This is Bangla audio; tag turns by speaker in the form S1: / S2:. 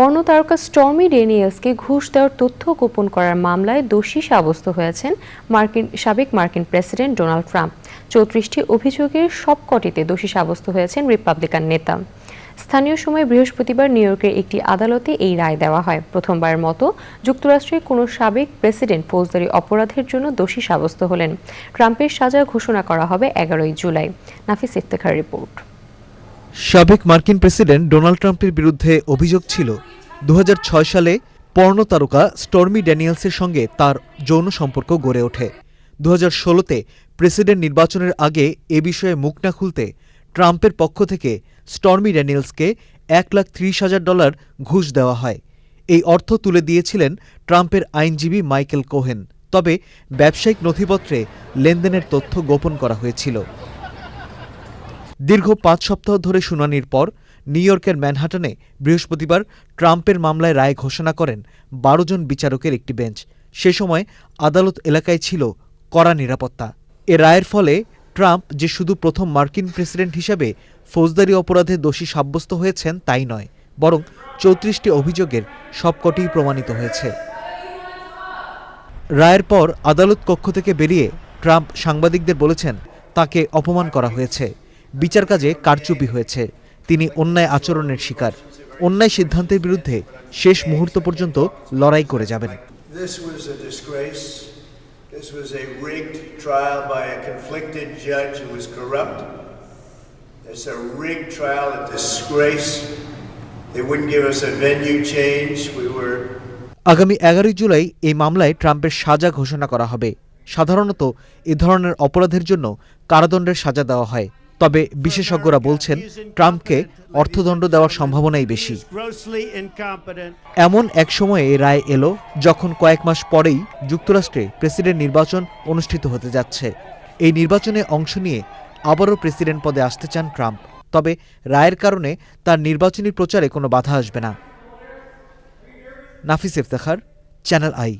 S1: পর্ণ তারকা স্টর্মি ডেনিয়েলসকে ঘুষ দেওয়ার তথ্য গোপন করার মামলায় দোষী সাব্যস্ত হয়েছেন মার্কিন, সাবেক মার্কিন প্রেসিডেন্ট ডোনাল্ড ট্রাম্প। চৌত্রিশটি অভিযোগের সবকটিতে দোষী সাব্যস্ত হয়েছেন রিপাবলিকান নেতা। স্থানীয় সময় বৃহস্পতিবার নিউ ইয়র্কের একটি আদালতে এই রায় দেওয়া হয়। প্রথমবারের মতো যুক্তরাষ্ট্রের কোনো সাবেক প্রেসিডেন্ট ফৌজদারি অপরাধের জন্য দোষী সাব্যস্ত হলেন। ট্রাম্পের সাজা ঘোষণা করা হবে এগারোই জুলাই। নাফিস ইফতেখার রিপোর্ট।
S2: সাবেক মার্কিন প্রেসিডেন্ট ডোনাল্ড ট্রাম্পের বিরুদ্ধে অভিযোগ ছিল দু হাজার ছয় সালে পর্ণ তারকা স্টর্মি ড্যানিয়েলসের সঙ্গে তার যৌন সম্পর্ক গড়ে ওঠে। দু ষোলোতে প্রেসিডেন্ট নির্বাচনের আগে এ বিষয়ে মুখ না খুলতে ট্রাম্পের পক্ষ থেকে স্টর্মি ড্যানিয়েলসকে এক লাখ ত্রিশ হাজার ডলার ঘুষ দেওয়া হয়। এই অর্থ তুলে দিয়েছিলেন ট্রাম্পের আইনজীবী মাইকেল কোহেন। তবে ব্যবসায়িক নথিপত্রে লেনদেনের তথ্য গোপন করা হয়েছিল। দীর্ঘ পাঁচ সপ্তাহ ধরে শুনানির পর নিউ ইয়র্কের ম্যানহাটনে বৃহস্পতিবার ট্রাম্পের মামলায় রায় ঘোষণা করেন বারো জন বিচারকের একটি বেঞ্চ। সে সময় আদালত এলাকায় ছিল কড়া নিরাপত্তা। এ রায়ের ফলে ট্রাম্প যে শুধু প্রথম মার্কিন প্রেসিডেন্ট হিসেবে ফৌজদারি অপরাধে দোষী সাব্যস্ত হয়েছেন তাই নয়, বরং চৌত্রিশটি অভিযোগের সবকটিই প্রমাণিত হয়েছে। রায়ের পর আদালত কক্ষ থেকে বেরিয়ে ট্রাম্প সাংবাদিকদের বলেছেন, তাকে অপমান করা হয়েছে। বিচার কাজে কারচুপি হয়েছে। তিনি অন্যায় আচরণের শিকার। অন্যায় সিদ্ধান্তের বিরুদ্ধে শেষ মুহূর্ত পর্যন্ত লড়াই করে যাবেন। আগামী এগারোই জুলাই এই মামলায় ট্রাম্পের সাজা ঘোষণা করা হবে। সাধারণত এ ধরনের অপরাধের জন্য কারাদণ্ডের সাজা দেওয়া হয়। তবে বিশেষজ্ঞরা বলছেন ট্রাম্পকে অর্থদণ্ড দেওয়ার সম্ভাবনাই বেশি। এমন এক সময়ে এই রায় এলো যখন কয়েক মাস পরেই যুক্তরাষ্ট্রে প্রেসিডেন্ট নির্বাচন অনুষ্ঠিত হতে যাচ্ছে। এই নির্বাচনে অংশ নিয়ে আবারও প্রেসিডেন্ট পদে আসতে চান ট্রাম্প। তবে রায়ের কারণে তার নির্বাচনী প্রচারে কোনো বাধা আসবে না। Nafis Iftekhar channel I.